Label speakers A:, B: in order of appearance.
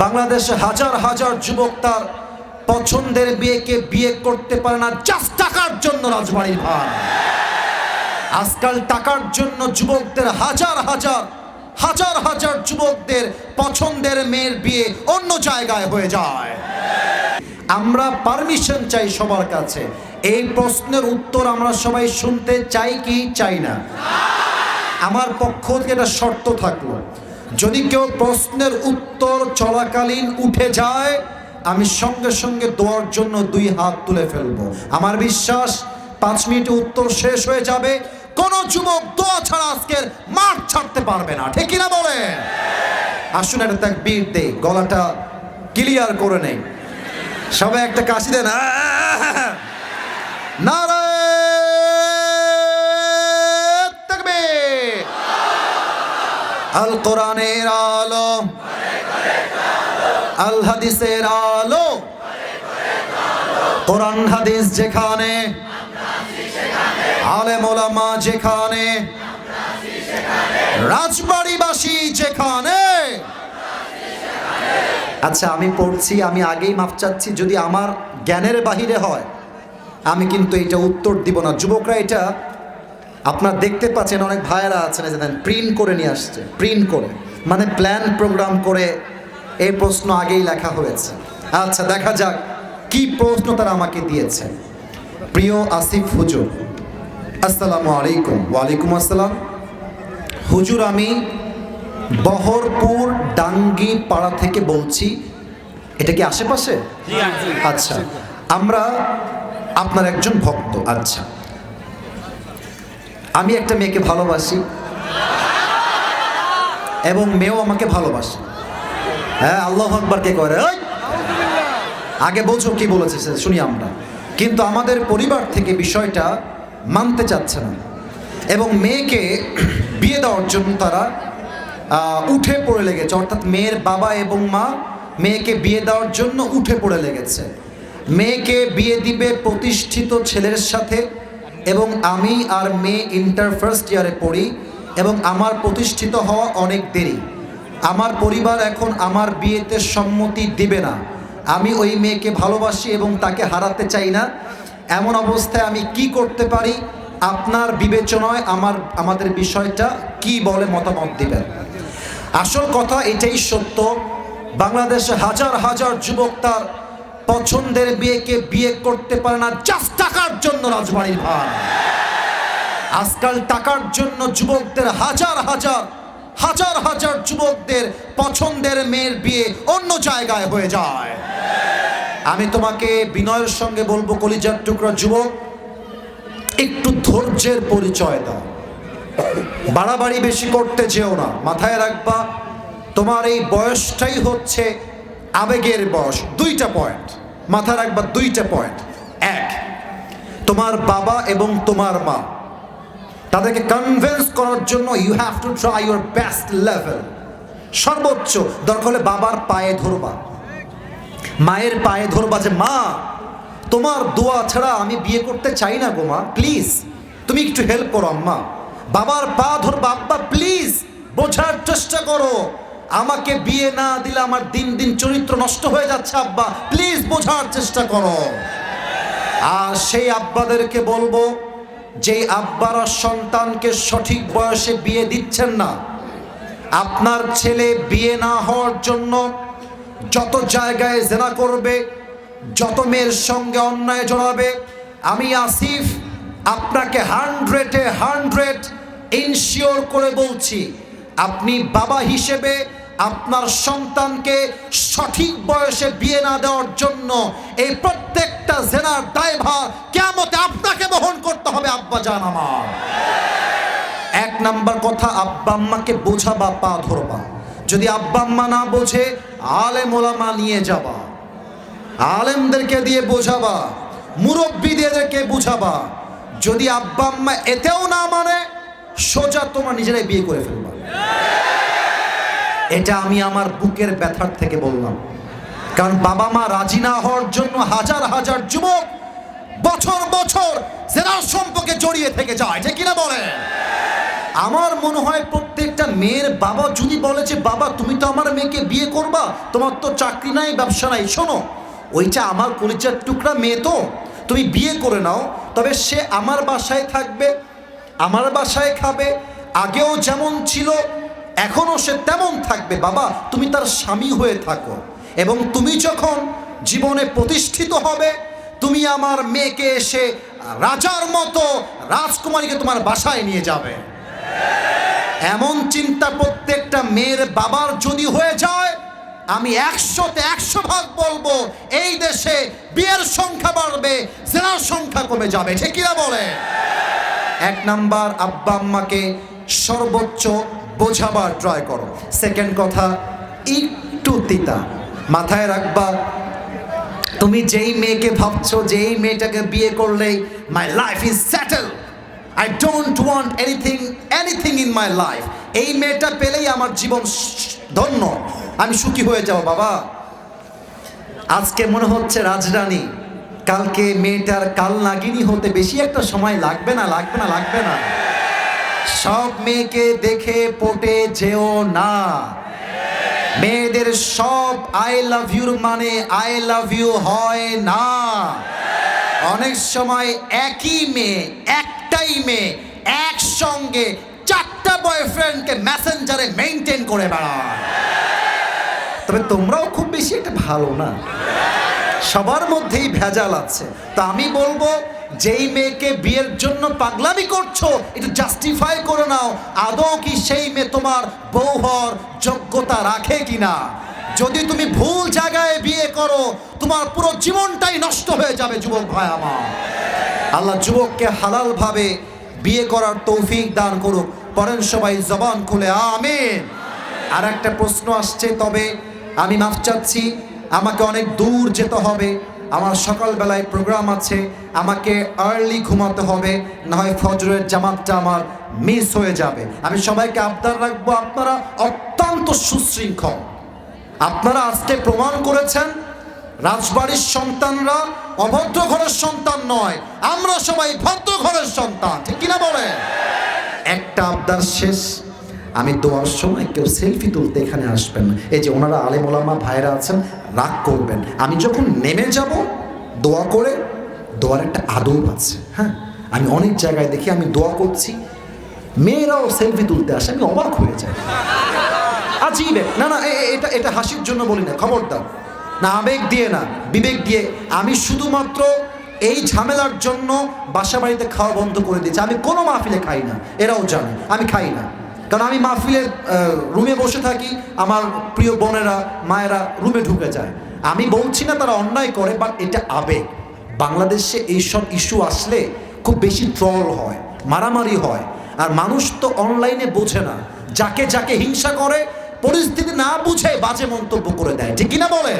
A: বাংলাদেশে হাজার হাজার যুবক তার পছন্দের বিয়েকে বিয়ে করতে পারে না জাস্ট টাকার জন্য রাজবাড়ির ভার আজকাল টাকার জন্য যুবকদের হাজার হাজার হাজার হাজার যুবকদের পছন্দের মেয়ের বিয়ে অন্য জায়গায় হয়ে যায়। আমরা পারমিশন চাই সবার কাছে। এই প্রশ্নের উত্তর আমরা সবাই শুনতে চাই কি চাই না। আমার পক্ষ থেকে একটা শর্ত থাকল। যদি কেউ প্রশ্নের উত্তর চলাকালীন উঠে যায়, আমি সঙ্গে সঙ্গে দোয়ার জন্য দুই হাত তুলে ফেলব। আমার বিশ্বাস, পাঁচ মিনিটে উত্তর শেষ হয়ে যাবে। কোন যুবক দোয়া ছাড়া আজকের মাঠ ছাড়তে পারবে না। ঠিক না বলে আসুন একটা তাক বীর দে গলাটা ক্লিয়ার করে নেই। সবাই একটা কাশি দেন। আহ! আল কোরআনের আলো। আল হাদিসের আলো। কোরআন হাদিস যেখানে, আলেম ওলামা যেখানে, রাজবাড়িবাসী যেখানে। আচ্ছা আমি পড়ছি, আমি আগেই মাফ চাচ্ছি, যদি আমার জ্ঞানের বাহিরে হয়, আমি কিন্তু এটা উত্তর দিব না। যুবকরা এটা আপনার দেখতে পাচ্ছেন অনেক ভাইয়েরা আছেন যে দেন প্রিন্ট করে নিয়ে আসছে প্রিন্ট করে। মানে প্ল্যান প্রোগ্রাম করে এই প্রশ্ন আগেই লেখা হয়েছে। আচ্ছা দেখা যাক কি প্রশ্ন তারা আমাকে দিয়েছে। প্রিয় আসিফ হুজুর আসসালামু আলাইকুম। ওয়ালাইকুম আসসালাম। হুজুর আমি বহরপুর ডাঙ্গি পাড়া থেকে বলছি এটা কি আশেপাশে? আচ্ছা আমরা আপনার একজন ভক্ত আচ্ছা। আমি একটা মেয়েকে ভালোবাসি। এবং মেয়েও আমাকে ভালোবাসে। হ্যাঁ আল্লাহ আকবার কে করে! আগে বলছো কি বলেছে শুনি আমরা। কিন্তু আমাদের পরিবার থেকে বিষয়টা মানতে চাচ্ছে না। এবং মেয়েকে বিয়ে দেওয়ার জন্য তারা উঠে পড়ে লেগেছে। অর্থাৎ মেয়ের বাবা এবং মা মেয়েকে বিয়ে দেওয়ার জন্য উঠে পড়ে লেগেছে। মেয়েকে বিয়ে দিবে প্রতিষ্ঠিত ছেলের সাথে এবং আমি আর মেয়ে ইন্টার ফার্স্ট ইয়ারে পড়ি এবং আমার প্রতিষ্ঠিত হওয়া অনেক দেরি। আমার পরিবার এখন আমার বিয়েতে সম্মতি দিবে না। আমি ওই মেয়েকে ভালোবাসি এবং তাকে হারাতে চাই না। এমন অবস্থায় আমি কি করতে পারি? আপনার বিবেচনায় আমার, আমাদের বিষয়টা কি বলে মতামত দিবেন? আসল কথা এটাই সত্য। বাংলাদেশে হাজার হাজার যুবক তার পছন্দের বিয়েকে বিয়ে করতে পারে না জাস্ট জন্য রাজবাড়ির ভার। আজকাল টাকার জন্য যুবকদের হাজার হাজার হাজার হাজার যুবকদের পছন্দের মেয়ের বিয়ে অন্য জায়গায় হয়ে যায়। আমি তোমাকে বিনয়ের সঙ্গে বলব, কলিজার টুকরা যুবক, একটু ধৈর্যের পরিচয় দাও। বাড়াবাড়ি বেশি করতে যেও না, মাথায় রাখবা, তোমার এই বয়সটাই হচ্ছে আবেগের বয়স। দুইটা পয়েন্ট মাথায় রাখবা, দুইটা পয়েন্ট তোমার বাবা এবং তোমার মা। তাদেরকে কনভিন্স করার জন্য you have to try your best level সর্বোচ্চ দরকার হলে বাবার পায়ে ধরবা। মায়ের পায়ে ধরবা যে, মা, তোমার দোয়া ছাড়া আমি বিয়ে করতে চাই না গো মা প্লিজ তুমি একটু হেল্প করো আম্মা। বাবার পা ধরবা, আব্বা প্লিজ বোঝার চেষ্টা করো। আমাকে বিয়ে না দিলে আমার দিন দিন চরিত্র নষ্ট হয়ে যাচ্ছে, আব্বা প্লিজ বোঝার চেষ্টা করো। আর সেই আব্বাদেরকে বলব যে আব্বারা সন্তানকে সঠিক বয়সে বিয়ে দিচ্ছেন না, আপনার ছেলে বিয়ে না হওয়ার জন্য যত জায়গায় জেনা করবে, যত মেয়ের সঙ্গে অন্যায় জড়াবে, আমি আসিফ আপনাকে হান্ড্রেডে হান্ড্রেড ইনশিওর করে বলছি, আপনি বাবা হিসেবে আপনার সন্তানকে সঠিক বয়সে বিয়ে না দেওয়ার জন্য এই প্রত্যেকটা জেনার দায়ভার কেমতে আপনাকে বহন করতে হবে, আব্বা জান আমার। এক নাম্বার কথা, আব্বা আম্মাকে বোঝাবা পা ধরবা। যদি আব্বা আম্মা না বোঝে, আলেম ওলামা নিয়ে যাবা। আলেমদেরকে দিয়ে বোঝাবা, মুরব্বীদেরকে বুঝাবা। যদি আব্বা আম্মা এতেও না মানে সোজা তোমার নিজেরাই বিয়ে করে ফেলবা। এটা আমি আমার বুকের ব্যথার থেকে বললাম। কারণ বাবা মা রাজি না হওয়ার জন্য হাজার হাজার যুবক বছর বছর জেনার সম্পর্কে জড়িয়ে থেকে যায়। যে কিনা বলে আমার মনে হয় প্রত্যেকটা মেয়ের বাবা যদি বলে যে, বাবা, তুমি তো আমার মেয়েকে বিয়ে করবা, তোমার তো চাকরি নাই, ব্যবসা নাই, শোনো, ওইটা আমার কলিচার টুকরা মেয়ে তো, তুমি বিয়ে করে নাও, তবে সে আমার বাসায় থাকবে, আমার বাসায় খাবে, আগেও যেমন ছিল এখনও সে তেমন থাকবে, বাবা, তুমি তার স্বামী হয়ে থাকো। এবং তুমি যখন জীবনে প্রতিষ্ঠিত হবে, তুমি আমার মেয়েকে এসে রাজার মতো রাজকুমারীকে তোমার বাসায় নিয়ে যাবে। এমন চিন্তা প্রত্যেকটা মেয়ের বাবার যদি হয়ে যায়, আমি একশোতে একশো ভাগ বলব, এই দেশে বিয়ের সংখ্যা বাড়বে, জেনার সংখ্যা কমে যাবে, ঠিক বলে? এক নাম্বার আব্বা আম্মাকে সর্বোচ্চ বোঝাবার ট্রাই করো। সেকেন্ড কথা, একটু তিতা। মাথায় রাখবা, তুমি যেই মেয়েকে ভাবছ, যেই মেয়েটাকে বিয়ে করলেই my life is settle I don't want anything anything in my life এই মেয়েটা পেলেই আমার জীবন ধন্য। আমি সুখী হয়ে যাব, বাবা। আজকে মনে হচ্ছে রাজরানী, কালকে মেয়েটার কাল নাগিনী হতে বেশি একটা সময় লাগবে না লাগবে না লাগবে না। সব মেয়েকে দেখে পটে যেও না। মেয়েদের সব আই লাভ ইউর মানে আই লাভ ইউ হয় না। অনেক সময় একই মেয়ে, একটাই মেয়ে একসঙ্গে চারটা বয়ফ্রেন্ডকে মেসেঞ্জারে মেনটেন করে বেড়ায়। তবে তোমরাও খুব বেশি একটা ভালো না। সবার মধ্যেই ভেজাল আছে। তা আমি বলব যেই মেয়েকে বিয়ের জন্য পাগলামি করছ, একটু জাস্টিফাই করে নাও, আদৌ কি সেই মেয়ে তোমার বউ হওয়ার যোগ্যতা রাখে কিনা? যদি তুমি ভুল জায়গায় বিয়ে করো, তোমার পুরো জীবনটাই নষ্ট হয়ে যাবে, যুবক ভাই আমার। আল্লাহ যুবককে হালালভাবে বিয়ে করার তৌফিক দান করুক। পরেন সবাই জবান খুলে, আমিন। আর একটা প্রশ্ন আসছে, তবে আমি মাফ চাচ্ছি, আমাকে অনেক দূর যেতে হবে। আমার সকালবেলায় প্রোগ্রাম আছে, আমাকে আর্লি ঘুমাতে হবে না হয় ফজরের জামাতটা আমার মিস হয়ে যাবে। আমি সবাইকে আবদার রাখব, আপনারা অত্যন্ত সুশৃঙ্খল। আপনারা আজকে প্রমাণ করেছেন, রাজবাড়ির সন্তানরা অভদ্র ঘরের সন্তান নয়, আমরা সবাই ভদ্র ঘরের সন্তান, ঠিক কিনা বলে একটা আবদার শেষ। আমি দোয়ার সময় কেউ সেলফি তুলতে এখানে আসবেন না। এই যে ওনারা আলেম ওলামা ভাইরা আছেন, রাগ করবেন। আমি যখন নেমে যাব, দোয়া করে, দোয়ার একটা আদব আছে হ্যাঁ? আমি অনেক জায়গায় দেখি, আমি দোয়া করছি, মেয়েরাও সেলফি তুলতে আসে, আমি অবাক হয়ে যাই। আজীবে। না না এটা এটা হাসির জন্য বলি না, খবরদার। না, আবেগ দিয়ে না, বিবেক দিয়ে। আমি শুধুমাত্র এই ঝামেলার জন্য বাসা বাড়িতে খাওয়া বন্ধ করে দিয়েছি। আমি কোনো মাহফিলে খাই না, এরাও জানে, আমি খাই না। কারণ আমি মাহফিলের রুমে বসে থাকি, আমার প্রিয় বোনেরা, মায়েরা রুমে ঢুকে যায়। আমি বলছি না তারা অন্যায় করে বাট এটা আবেগ। বাংলাদেশে এইসব ইস্যু আসলে খুব বেশি ট্রল হয়, মারামারি হয়। আর মানুষ তো অনলাইনে বোঝে না, যাকে যাকে হিংসা করে, পরিস্থিতি না বুঝে বাজে মন্তব্য করে দেয়। ঠিক কিনা বলে